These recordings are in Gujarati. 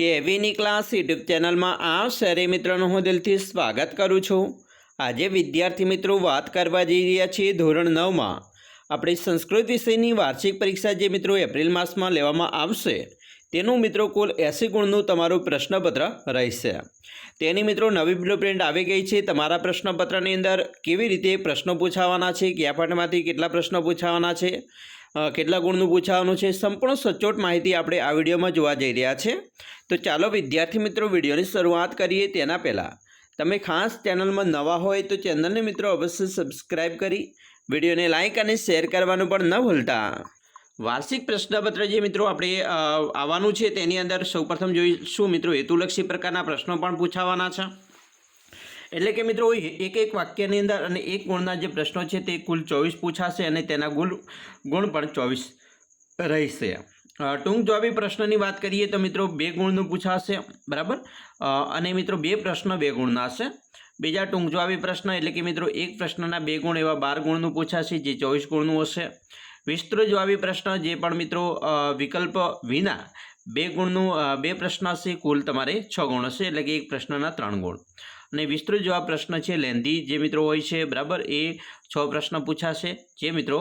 કેવીની ક્લાસ યુટ્યુબ ચેનલમાં આ શહેરી મિત્રોનું હું દિલથી સ્વાગત કરું છું. આજે વિદ્યાર્થી મિત્રો વાત કરવા જઈ રહ્યા છીએ ધોરણ નવમાં. આપણી સંસ્કૃત વિષયની વાર્ષિક પરીક્ષા જે મિત્રો એપ્રિલ માસમાં લેવામાં આવશે, તેનું મિત્રો કુલ એંસી ગુણનું તમારું પ્રશ્નપત્ર રહેશે. તેની મિત્રો નવી બ્લુપ્રિન્ટ આવી ગઈ છે. તમારા પ્રશ્નપત્રની અંદર કેવી રીતે પ્રશ્નો પૂછાવાના છે, કયા પાઠમાંથી કેટલા પ્રશ્નો પૂછાવાના છે કેટલા ગુણનું પૂછાવાનું છે સંપૂર્ણ સચોટ માહિતી આપણે આ વિડીયોમાં જોવા જઈ રહ્યા છે. તો ચાલો વિદ્યાર્થી મિત્રો વિડીયોની શરૂઆત કરીએ તેના પહેલાં. તમે ખાસ ચેનલમાં નવા હોય તો ચેનલને મિત્રો અવશ્ય સબસ્ક્રાઇબ કરી, વિડીયોને લાઇક અને શેર કરવાનું પણ ન ભૂલતા. વાર્ષિક પ્રશ્નપત્ર જે મિત્રો આપણે આવવાનું છે તેની અંદર સૌપ્રથમ જોઈશું મિત્રો હેતુલક્ષી પ્રકારના પ્રશ્નો પણ પૂછાવાના છે. એટલે કે મિત્રો એક એક વાક્યની અંદર અને એક ગુણના જે પ્રશ્નો છે તે કુલ ચોવીસ પૂછાશે અને તેના ગુણ ગુણ પણ ચોવીસ રહેશે. ટૂંક જવાબી પ્રશ્નની વાત કરીએ તો મિત્રો, બે ગુણનું પૂછાશે, બરાબર? અને મિત્રો, બે પ્રશ્ન બે ગુણના હશે. બીજા ટૂંક જવાબી પ્રશ્ન એટલે કે મિત્રો, એક પ્રશ્નના બે ગુણ એવા બાર ગુણનું પૂછાશે જે ચોવીસ ગુણનું હશે. વિસ્તૃત જવાબી પ્રશ્ન જે પણ મિત્રો વિકલ્પ વિના બે ગુણનું બે પ્રશ્ન હશે, કુલ તમારે છ ગુણ હશે, એટલે કે એક પ્રશ્નના ત્રણ ગુણ. અને વિસ્તૃત જવાબ પ્રશ્ન છે લેન્ધી. જે મિત્રો હોય છે, બરાબર? એ છ પ્રશ્ન પૂછાશે. જે મિત્રો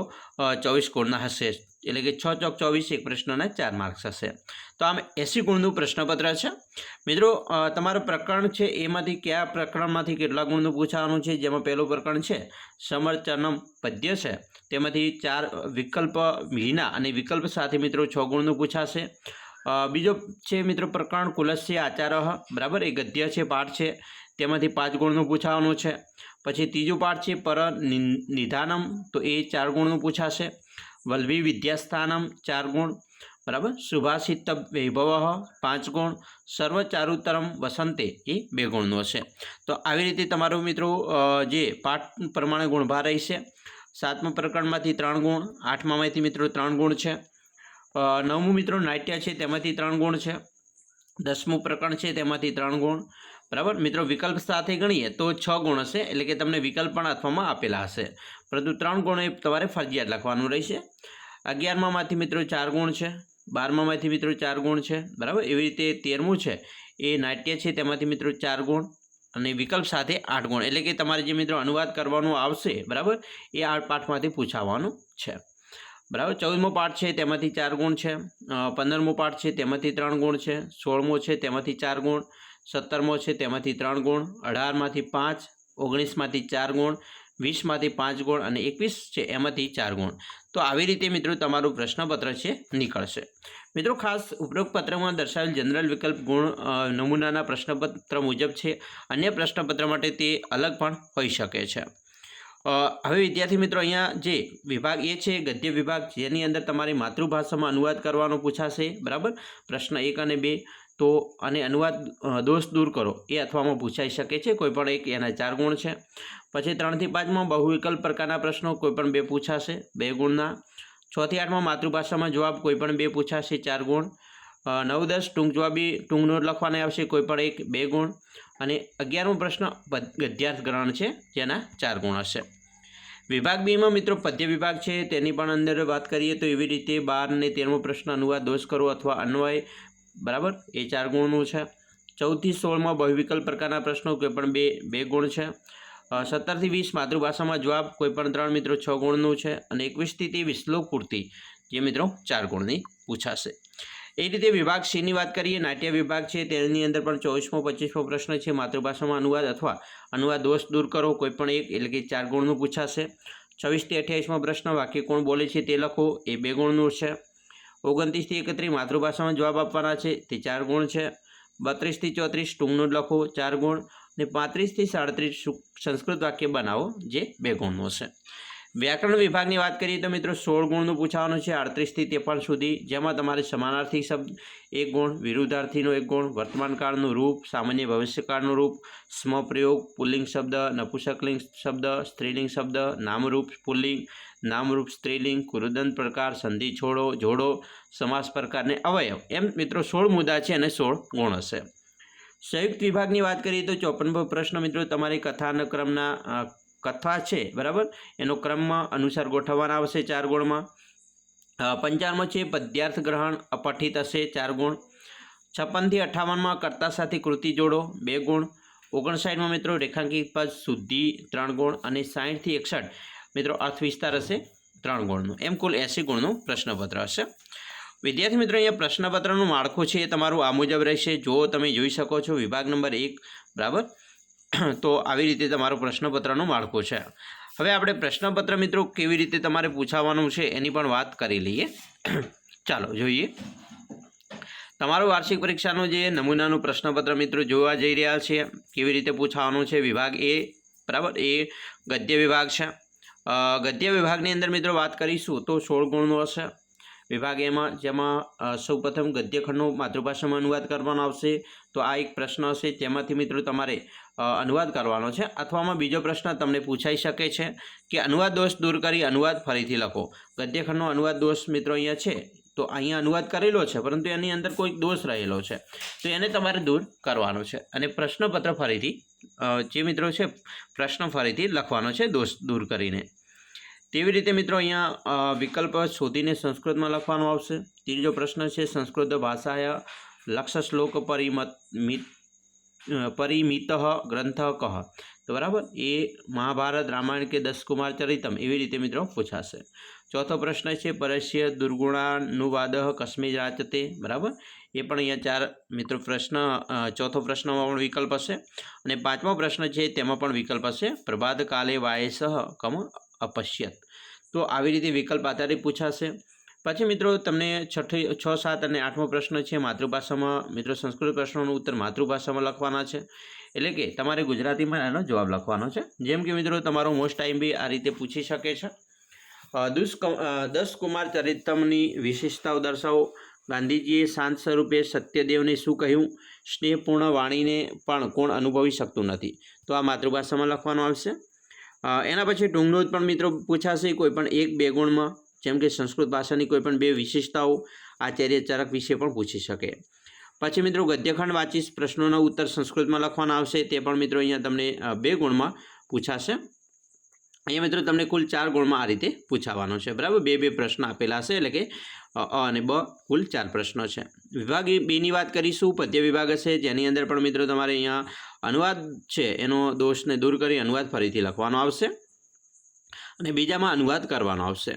ચોવીસ ગુણના હશે. એટલે કે છ ચોક ચોવીસ એક પ્રશ્નના ચાર માર્ક્સ હશે. તો આમ એંસી ગુણનું પ્રશ્નપત્ર છે. મિત્રો તમારું પ્રકરણ છે, એમાંથી કયા પ્રકરણમાંથી કેટલા ગુણનું પૂછવાનું છે? જેમાં પહેલું પ્રકરણ છે, સમર્ચનમ પદ્ય છે. તેમાંથી ચાર વિકલ્પ વિના અને વિકલ્પ સાથે મિત્રો છ ગુણનું પૂછાશે. બીજો છે મિત્રો પ્રકરણ કુલસ્ય આચાર, બરાબર? એ ગદ્ય છે, પાઠ છે. તેમાંથી પાંચ ગુણનું પૂછાવાનું છે. પછી ત્રીજું પાઠ છે, પર નિધાનમ, તો એ ચાર ગુણનું પૂછાશે. વલ્લભી વિદ્યાસ્થાનમ, ચાર ગુણ, બરાબર? સુભાષિત વૈભવ, પાંચ ગુણ. સર્વચારુતરમ વસંતે, એ બે ગુણનું હશે. તો આવી રીતે તમારું મિત્રો જે પાઠ પ્રમાણે ગુણભાર રહેશે. સાતમા પ્રકરણમાંથી ત્રણ ગુણ, આઠમામાંથી મિત્રો ત્રણ ગુણ છે. નવમું મિત્રો નાટ્ય છે, તેમાંથી ત્રણ ગુણ છે. દસમું પ્રકરણ છે, તેમાંથી ત્રણ ગુણ. બરાબર? મિત્રો, વિકલ્પ સાથે ગણીએ તો છ ગુણ હશે, એટલે કે તમને વિકલ્પ પણ આપવામાં આપેલા હશે. પરંતુ ત્રણ ગુણ એ તમારે ફરજિયાત લખવાનું રહેશે. અગિયારમામાંથી મિત્રો ચાર ગુણ છે, બારમામાંથી મિત્રો ચાર ગુણ છે, બરાબર? એવી રીતે તેરમું છે, એ નાટ્ય છે, તેમાંથી મિત્રો ચાર ગુણ અને વિકલ્પ સાથે આઠ ગુણ. એટલે કે તમારે જે મિત્રો અનુવાદ કરવાનું આવશે, બરાબર? એ આ પાઠમાંથી પૂછાવાનું છે. બરાબર? ચૌદમો પાઠ છે, તેમાંથી ચાર ગુણ છે. પંદરમો પાઠ છે, તેમાંથી ત્રણ ગુણ છે. સોળમો છે, તેમાંથી ચાર ગુણ. સત્તરમો છે, તેમાંથી ત્રણ ગુણ. અઢારમાંથી પાંચ, ઓગણીસમાંથી ચાર ગુણ. વીસમાંથી પાંચ ગુણ અને એકવીસ છે, એમાંથી ચાર ગુણ. તો આવી રીતે મિત્રો તમારું પ્રશ્નપત્ર છે, નીકળશે. મિત્રો ખાસ ઉપરોક્ત પત્રમાં દર્શાવેલ જનરલ વિકલ્પ ગુણ નમૂનાના પ્રશ્નપત્ર મુજબ છે. અન્ય પ્રશ્નપત્ર માટે તે અલગ પણ હોઈ શકે છે. હવે વિદ્યાર્થી મિત્રો, અહીંયા જે વિભાગ એ છે, ગદ્ય વિભાગ, જેની અંદર તમારી માતૃભાષામાં અનુવાદ કરવાનો પૂછાશે, બરાબર? પ્રશ્ન એક અને બે. તો અને અનુવાદ દોષ દૂર કરો. એ અથવામાં પૂછાઈ શકે છે. કોઈપણ એક એના ચાર ગુણ છે. પછી ત્રણથી પાંચમાં, બહુવિકલ્પ પ્રકારના પ્રશ્નો કોઈપણ બે પૂછાશે, બે ગુણના. છથી આઠમાં માતૃભાષામાં જવાબ કોઈ પણ બે પૂછાશે, ચાર ગુણ. નવ દસ ટૂંક જવાબી, ટૂંક નોટ લખવાના આવશે કોઈ પણ એક, બે ગુણ. અને અગિયારમો પ્રશ્ન ગદ્યાર્થ ગ્રહણ છે, જેના ચાર ગુણ હશે. વિભાગ બીમાં મિત્રો પદ્ય વિભાગ છે, તેની પણ અંદર વાત કરીએ તો એવી રીતે બાર અને તેરમો પ્રશ્ન અનુવાદ, દોષ કરો અથવા અન્વય, બરાબર? એ ચાર ગુણનું છે. ચૌદથી સોળમાં બહુવિકલ્પ પ્રકારના પ્રશ્નો, કોઈ પણ બે બે ગુણ છે. સત્તરથી વીસ માતૃભાષામાં જવાબ, કોઈ પણ ત્રણ મિત્રો છ ગુણનું છે. અને એકવીસથી ત્રેવીસ શ્લોક પૂરતી જે મિત્રો ચાર ગુણની પૂછાશે. એ રીતે વિભાગ સીની વાત કરીએ, નાટ્ય વિભાગ છે, તેની અંદર પણ ચોવીસમો, પચીસમો પ્રશ્ન છે, માતૃભાષામાં અનુવાદ અથવા અનુવાદ દોષ દૂર કરો, કોઈ પણ એક, એટલે કે ચાર ગુણનું પૂછાશે. છવ્વીસથી અઠ્યાવીસમો પ્રશ્ન, વાક્ય કોણ બોલે છે તે લખો, એ બે ગુણનું છે. ઓગણત્રીસથી એકત્રીસ, માતૃભાષામાં જવાબ આપવાના છે, તે ચાર ગુણ છે. બત્રીસથી ચોત્રીસ, ટૂંકનું લખો, ચાર ગુણ. અને પાંત્રીસથી સાડત્રીસ, સંસ્કૃત વાક્ય બનાવો, જે બે ગુણનું છે વ્યાકરણ વિભાગની વાત કરીએ તો મિત્રો સોળ ગુણનું પૂછાવાનું છે આડત્રીસથી ત્રેપન સુધી જેમાં તમારે સમાનાર્થી શબ્દ એક ગુણ વિરુદ્ધાર્થીનો એક ગુણ વર્તમાનકાળનું રૂપ સામાન્ય ભવિષ્યકાળનું રૂપ સ્મપ્રયોગ પુલ્લિંગ શબ્દ નપુસકલિંગ શબ્દ સ્ત્રીલિંગ શબ્દ નામરૂપ પુલ્લિંગ નામરૂપ સ્ત્રીલિંગ કુરુદંત પ્રકાર સંધિ છોડો જોડો સમાસ પ્રકારને અવયવ. એમ મિત્રો સોળ મુદ્દા છે અને સોળ ગુણ હશે. સંયુક્ત વિભાગની વાત કરીએ તો ચોપનમો પ્રશ્ન મિત્રો તમારી કથાના ક્રમના અ, કથા છે, બરાબર? એનો ક્રમમાં અનુસાર ગોઠવવાના આવશે ચાર ગુણમાં. પંચાણમાં છે, પદ્યાર્થ ગ્રહણ અપઠિત હશે, ચાર ગુણ. છપ્પનથી અઠ્ઠાવનમાં કર્તા સાથે કૃતિ જોડો, બે ગુણ. ઓગણસાઠમાં મિત્રો રેખાંકિત પદ શુદ્ધિ, ત્રણ ગુણ. અને સાઠથી એકસઠ, મિત્રો અર્થ વિસ્તાર હશે, ત્રણ ગુણનું. એમ કુલ એંસી ગુણનું પ્રશ્નપત્ર હશે. વિદ્યાર્થી મિત્રો, અહીંયા પ્રશ્નપત્રનું માળખું છે, એ તમારું આ મુજબ રહેશે. જો તમે જોઈ શકો છો, વિભાગ નંબર એક, બરાબર? તો આવી રીતે તમારું પ્રશ્નપત્રનું માળખું છે. હવે આપણે પ્રશ્નપત્ર મિત્રો કેવી રીતે તમારે પૂછાવાનું છે એની પણ વાત કરી લઈએ. ચાલો જોઈએ. તમારું વાર્ષિક પરીક્ષાનું જે નમૂનાનું પ્રશ્નપત્ર મિત્રો જોવા જઈ રહ્યા છે, કેવી રીતે પૂછાવાનું છે વિભાગ એ, બરાબર? એ ગદ્ય વિભાગ છે. ગદ્ય વિભાગની અંદર મિત્રો વાત કરીશું તો સોળ ગુણનો હશે. વિભાગ એમાં, જેમાં સૌપ્રથમ ગદ્યખંડનો માતૃભાષામાં અનુવાદ કરવાનો આવશે. તો આ એક પ્રશ્ન હશે, તેમાંથી મિત્રો તમારે અનુવાદ કરવાનો છે. અથવામાં બીજો પ્રશ્ન તમને પૂછાઈ શકે છે કે અનુવાદ દોષ દૂર કરી અનુવાદ ફરીથી લખો. ગદ્યખંડનો અનુવાદ દોષ મિત્રો અહીંયા છે, તો અહીંયા અનુવાદ કરેલો છે, પરંતુ એની અંદર કોઈક દોષ રહેલો છે. તો એને તમારે દૂર કરવાનો છે. અને પ્રશ્નપત્ર ફરીથી જે મિત્રો છે, પ્રશ્ન ફરીથી લખવાનો છે દોષ દૂર કરીને. તેવી રીતે મિત્રો અહીંયા વિકલ્પ શોધીને સંસ્કૃતમાં લખવાનો આવશે. ત્રીજો પ્રશ્ન છે સંસ્કૃત ભાષાય લક્ષ શ્લોક પરિમત પરિમિત ગ્રંથ કહ તો બરાબર એ મહાભારત રામાયણ કે દસકુમાર ચરિતમ એવી રીતે મિત્રો પૂછાશે ચોથો પ્રશ્ન છે પરસ્ય દુર્ગુણાનુવાદ કશ્મીર રાચતે બરાબર એ પણ અહીંયા ચાર મિત્રો પ્રશ્ન ચોથો પ્રશ્નમાં પણ વિકલ્પ હશે અને પાંચમો પ્રશ્ન છે તેમાં પણ વિકલ્પ હશે પ્રભાત કાલે વાયસહ કમ અપશ્યત તો આવી રીતે વિકલ્પ આધારે પૂછાશે પછી મિત્રો તમને છઠ્ઠી, છ, સાત અને આઠમો પ્રશ્ન છે માતૃભાષામાં. મિત્રો, સંસ્કૃત પ્રશ્નોનો ઉત્તર માતૃભાષામાં લખવાના છે. એટલે કે તમારે ગુજરાતીમાં એનો જવાબ લખવાનો છે. જેમ કે મિત્રો, તમારો મોસ્ટ ટાઈમ બી આ રીતે પૂછી શકે છે. દુષ્ક દસ કુમાર ચરિત્રમની વિશેષતાઓ દર્શાવો. ગાંધીજીએ શાંત સ્વરૂપે સત્યદેવને શું કહ્યું? સ્નેહપૂર્ણ વાણીને પણ કોણ અનુભવી શકતું નથી? તો આ માતૃભાષામાં લખવાનું આવશે. એના પછી ટૂંગનો પણ મિત્રો પૂછાશે કોઈ પણ એક બે ગુણમાં જેમ કે સંસ્કૃત ભાષાની કોઈ પણ બે વિશેષતાઓ આચાર્ય ચરક વિશે પણ પૂછી શકે. પછી મિત્રો ગદ્યખંડ વાંચીશ, પ્રશ્નોના ઉત્તર સંસ્કૃતમાં લખવાના આવશે, તે પણ મિત્રો અહીંયા તમને બે ગુણમાં પૂછાશે. અહીંયા મિત્રો તમને કુલ ચાર ગુણમાં આ રીતે પૂછાવાનો છે. બરાબર? બે બે પ્રશ્ન આપેલા છે એટલે કે અ અને બ કુલ ચાર પ્રશ્નો છે. વિભાગ બેની વાત કરીશું. પદ્ય વિભાગ હશે, જેની અંદર પણ મિત્રો તમારે અહીંયા અનુવાદ છે, એનો દોષને દૂર કરી અનુવાદ ફરીથી લખવાનો આવશે. અને બીજામાં અનુવાદ કરવાનો આવશે.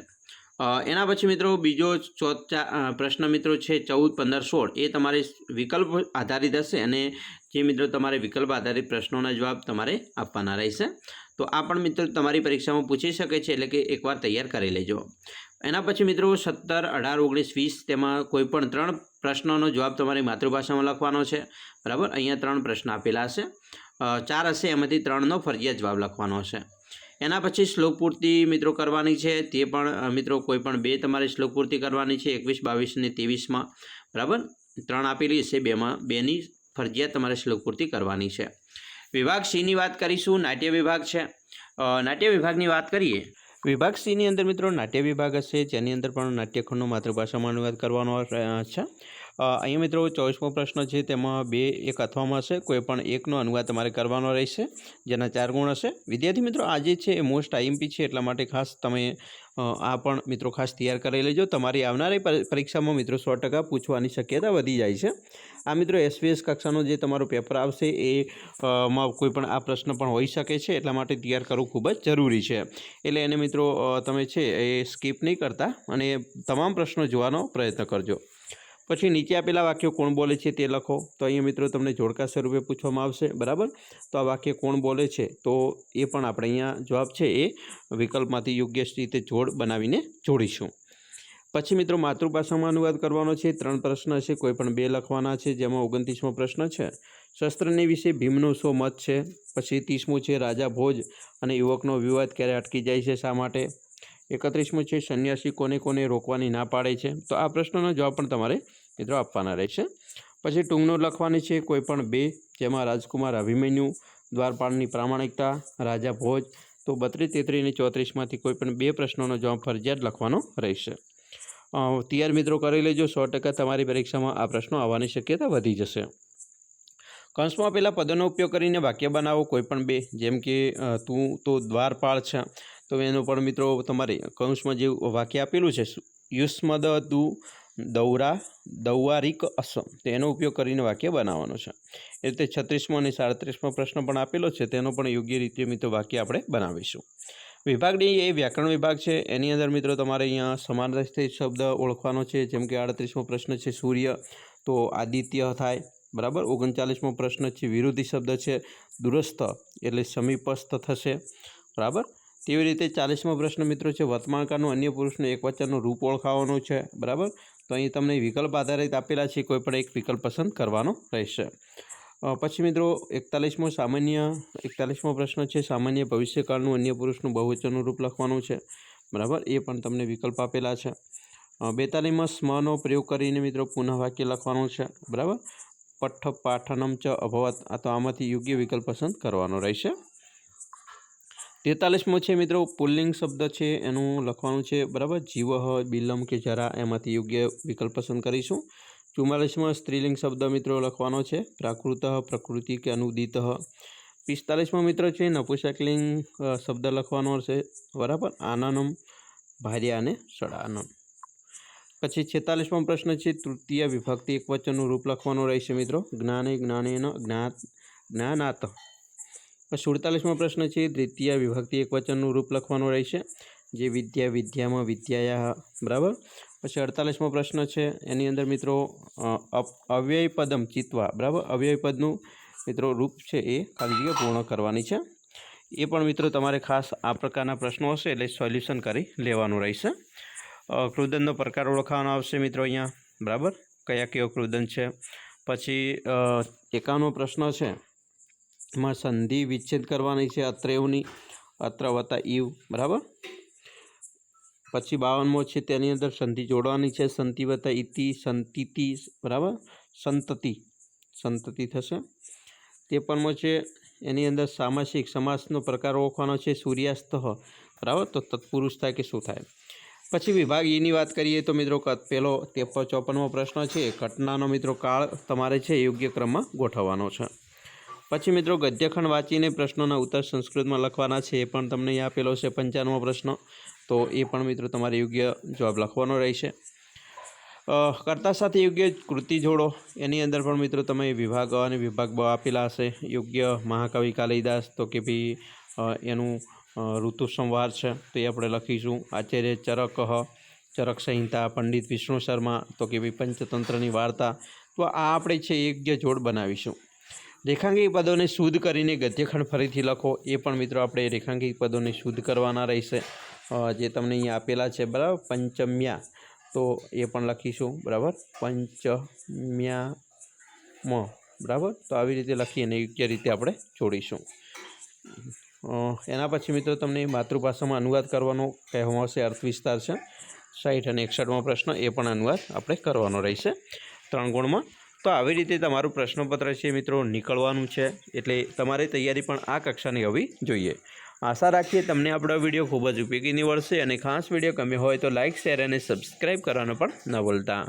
એના પછી મિત્રો બીજો ચોથા પ્રશ્ન મિત્રો છે ચૌદ, પંદર, સોળ. એ તમારે વિકલ્પ આધારિત હશે અને જે મિત્રો તમારે વિકલ્પ આધારિત પ્રશ્નોના જવાબ તમારે આપવાના રહેશે. તો આ પણ મિત્રો તમારી પરીક્ષામાં પૂછી શકે છે, એટલે કે એકવાર તૈયાર કરી લેજો. એના પછી મિત્રો સત્તર, અઢાર, ઓગણીસ, વીસ તેમાં કોઈપણ ત્રણ પ્રશ્નોનો જવાબ તમારી માતૃભાષામાં લખવાનો છે. બરાબર? અહીંયા ત્રણ પ્રશ્ન આપેલા હશે. ચાર હશે, એમાંથી ત્રણનો ફરજિયાત જવાબ લખવાનો હશે. એના પછી શ્લોક પૂર્તિ મિત્રો કરવાની છે. તે પણ મિત્રો કોઈ પણ બે તમારે શ્લોક પૂર્તિ કરવાની છે, એકવીસ, બાવીસ અને ત્રેવીસમાં. બરાબર? ત્રણ આપેલી છે બેમાં, બેની ફરજિયાત તમારે શ્લોક પૂર્તિ કરવાની છે. વિભાગ સીની વાત કરીશું, નાટ્ય વિભાગ છે. નાટ્ય વિભાગની વાત કરીએ. વિભાગ સીની અંદર મિત્રો નાટ્ય વિભાગ હશે, જેની અંદર પણ નાટ્યખંડનો માતૃભાષામાં અનુવાદ કરવાનો છે. અહીંયા મિત્રો ચોવીસમો પ્રશ્ન છે, તેમાં બે, એક અથવામાં હશે, કોઈ પણ એકનો અનુવાદ તમારે કરવાનો રહેશે, જેના ચાર ગુણ હશે. વિદ્યાર્થી મિત્રો આજે છે એ મોસ્ટ આઈએમપી છે, એટલા માટે ખાસ તમે આ પણ મિત્રો ખાસ તૈયાર કરી લેજો. તમારી આવનારી પરી- પરીક્ષામાં મિત્રો સો ટકા પૂછવાની શક્યતા વધી જાય છે. આ મિત્રો એસવીએસ કક્ષાનો જે તમારો પેપર આવશે એ માં કોઈ પણ આ પ્રશ્ન પણ હોઈ શકે છે, એટલા માટે તૈયાર કરવું ખૂબ જ જરૂરી છે. એટલે એને મિત્રો તમે છે એ સ્કીપ નહીં કરતા અને તમામ પ્રશ્નો જોવાનો પ્રયત્ન કરજો. પછી નીચે આપેલા વાક્યો કોણ બોલે છે તે લખો. તો અહીંયા મિત્રો તમને જોડકા સ્વરૂપે પૂછવામાં આવશે, બરાબર? તો આ વાક્ય કોણ બોલે છે? તો એ પણ આપણે અહીંયા જવાબ છે એ વિકલ્પમાંથી યોગ્ય રીતે જોડ બનાવીને જોડીશું. પછી મિત્રો માતૃભાષામાં અનુવાદ કરવાનો છે, ત્રણ પ્રશ્ન છે, કોઈ પણ બે લખવાના છે, જેમાં ઓગણત્રીસમો પ્રશ્ન છે. શસ્ત્રની વિશે ભીમનો શો મત છે, પછી ત્રીસમું છે રાજા ભોજ અને યુવકનો વિવાદ ક્યારે અટકી જાય છે, શા માટે? એકત્રીસમું છે, સંન્યાસી કોને કોને રોકવાની ના પાડે છે? તો આ પ્રશ્નનો જવાબ પણ તમારે મિત્રો આપવાના રહેશે. પછી ટૂંકનો લખવાની છે કોઈ પણ બે, જેમાં રાજકુમાર અભિમન્યુ, દ્વારપાળની પ્રામાણિકતા, રાજા ભોજ, તો બત્રીસ તેત્રીસ અને ચોત્રીસમાંથી કોઈપણ બે પ્રશ્નોનો જવાબ ફરજિયાત લખવાનો રહેશે. તૈયાર મિત્રો કરી લેજો, સો ટકા તમારી પરીક્ષામાં આ પ્રશ્નો આવવાની શક્યતા વધી જશે. કંસમાં પહેલાં પદોનો ઉપયોગ કરીને વાક્ય બનાવો, કોઈપણ બે, જેમ કે તું, તો દ્વારપાળ છે. તો એનો પણ મિત્રો તમારે કંસમાં જે વાક્ય આપેલું છે, યુષ્મદ તું દૌરા દૌવારિક અસમ. તેનો ઉપયોગ કરીને વાક્ય બનાવવાનો છે. એ રીતે છત્રીસમો અને સાડત્રીસમો પ્રશ્ન પણ આપેલો છે, તેનો પણ યોગ્ય રીતે મિત્રો વાક્ય આપણે બનાવીશું. વિભાગ ડી એ વ્યાકરણ વિભાગ છે, એની અંદર મિત્રો તમારે અહીંયા સમાનાર્થી શબ્દ ઓળખવાનો છે, જેમ કે આડત્રીસમો પ્રશ્ન છે સૂર્ય, તો આદિત્ય થાય, બરાબર? ઓગણચાલીસમો પ્રશ્ન છે વિરોધી શબ્દ છે, દુરસ્થ એટલે સમીપસ્થ થશે, બરાબર? તેવી રીતે ચાલીસમો પ્રશ્ન મિત્રો છે, વર્તમાનકાળનું અન્ય પુરુષનું એક વચનનું રૂપ ઓળખાવાનું છે, બરાબર? તો અહીં તમને વિકલ્પ આધારિત આપેલા છે, કોઈ પણ એક વિકલ્પ પસંદ કરવાનો રહેશે. પછી મિત્રો, એકતાલીસમો સામાન્ય, એકતાલીસમો પ્રશ્ન છે, સામાન્ય ભવિષ્યકાળનું અન્ય પુરુષનું બહુવચનનું રૂપ લખવાનું છે. બરાબર? એ પણ તમને વિકલ્પ આપેલા છે. બેતાલીસમાં સ્મનો પ્રયોગ કરીને મિત્રો પુનઃ વાક્ય લખવાનું છે. બરાબર? પઠ્ઠ પાઠનમ ચ અભવત, આ તો આમાંથી યોગ્ય વિકલ્પ પસંદ કરવાનો રહેશે. તેતાલીસમો છે મિત્રો, પુલ્લિંગ શબ્દ છે, એનું લખવાનું છે, બરાબર? જીવહ બિલમ કે જરા, એમાંથી યોગ્ય વિકલ્પ પસંદ કરીશું. ચુમ્માલીસમાં સ્ત્રીલિંગ શબ્દ મિત્રો લખવાનો છે, પ્રાકૃત, પ્રકૃતિ કે અનુદિત. પિસ્તાલીસમાં મિત્રો છે, નપુસકલિંગ શબ્દ લખવાનો છે, બરાબર? આનનમ, ભાર્યા અને સડાનમ. પછી છેતાલીસમો પ્રશ્ન છે, તૃતીય વિભક્તિ એક વચનનું રૂપ લખવાનું રહેશે મિત્રો. જ્ઞાને જ્ઞાનેન જ્ઞાત જ્ઞાનાત. સુડતાલીસમો પ્રશ્ન છે. દ્વિતીય વિભક્તિ એક વચનનું રૂપ લખવાનું રહેશે. જે વિદ્યા વિદ્યામાં વિદ્યાયા, બરાબર? પછી અડતાલીસમો પ્રશ્ન છે. એની અંદર મિત્રો અવ્યય પદમ ચિત્વા, બરાબર? અવ્યય પદનું મિત્રો રૂપ છે એ જગ્યા પૂર્ણ કરવાની છે. એ પણ મિત્રો તમારે ખાસ આ પ્રકારના પ્રશ્નો હશે એટલે સોલ્યુશન કરી લેવાનું રહેશે. ક્રુદનનો પ્રકાર ઓળખવાનો આવશે મિત્રો અહીંયા, બરાબર? કયા કયો ક્રુદન છે? પછી એકાવનો પ્રશ્ન છે. એમાં સંધિ વિચ્છેદ કરવાની છે અત્રેવની અત્ર વત્તા ઈવ, બરાબર? પછી બાવનમો છે, તેની અંદર સંધિ જોડવાની છે સંતિ વત્તા ઇતિ, સંતિતિ, બરાબર? સંતતિ સંતતિ થશે. ત્રેપનમો છે, એની અંદર સામાસિક સમાસનો પ્રકાર ઓળખવાનો છે, સૂર્યાસ્ત, બરાબર? તો તત્પુરુષ થાય કે શું થાય? પછી વિભાગ ઈની વાત કરીએ તો મિત્રો પહેલો તેપ ચોપનમો પ્રશ્ન છે, ઘટનાનો મિત્રો કાળ તમારે છે, યોગ્ય ક્રમમાં ગોઠવવાનો છે. પછી મિત્રો ગદ્યખંડ વાંચીને પ્રશ્નોના ઉત્તર સંસ્કૃતમાં લખવાના છે, એ પણ તમને આપેલો છે, પંચાણમો પ્રશ્ન. તો એ પણ મિત્રો તમારે યોગ્ય જવાબ લખવાનો રહેશે. કરતા સાથે યોગ્ય કૃતિ જોડો. એની અંદર પણ મિત્રો તમે વિભાગ અને વિભાગ બ આપેલા હશે. યોગ્ય મહાકવિ કાલિદાસ તો કે ભાઈ એનું ઋતુ સંવાર છે, તો એ આપણે લખીશું. આચાર્ય ચરક ચરક સંહિતા, પંડિત વિષ્ણુ શર્મા તો કે ભાઈ પંચતંત્રની વાર્તા. તો આ આપણે છે યોગ્ય જોડ બનાવીશું. રેખાંકિત પદોને શુદ્ધ કરીને ગદ્યખંડ ફરીથી લખો. એ પણ મિત્રો આપણે રેખાંકિત પદોને શુદ્ધ કરવાના રહેશે. જે તમને અહીંયા આપેલા છે, બરાબર? પંચમ્યા. તો એ પણ લખીશું, બરાબર? પંચમ્યા મ બરાબર? તો આવી રીતે લખી અને યોગ્ય રીતે આપણે જોડીશું. એના પછી મિત્રો તમને માતૃભાષામાં અનુવાદ કરવાનો કહેવામાં આવશે, અર્થ વિસ્તાર છે. સાઠ અને એકસઠમાં પ્રશ્ન, એ પણ અનુવાદ આપણે કરવાનો રહેશે. ત્રણ ગુણમાં તો આવી રીતે તમારું પ્રશ્નપત્ર છે મિત્રો નીકળવાનું છે. એટલે તમારી તૈયારી પણ આ કક્ષાની હોવી જોઈએ. આશા રાખીએ તમને આપણો વીડિયો ખૂબ જ ઉપયોગી નીવડશે અને ખાસ વીડિયો ગમ્યો હોય તો લાઇક શેર અને સબસ્ક્રાઈબ કરવાનું પણ ન ભૂલતા.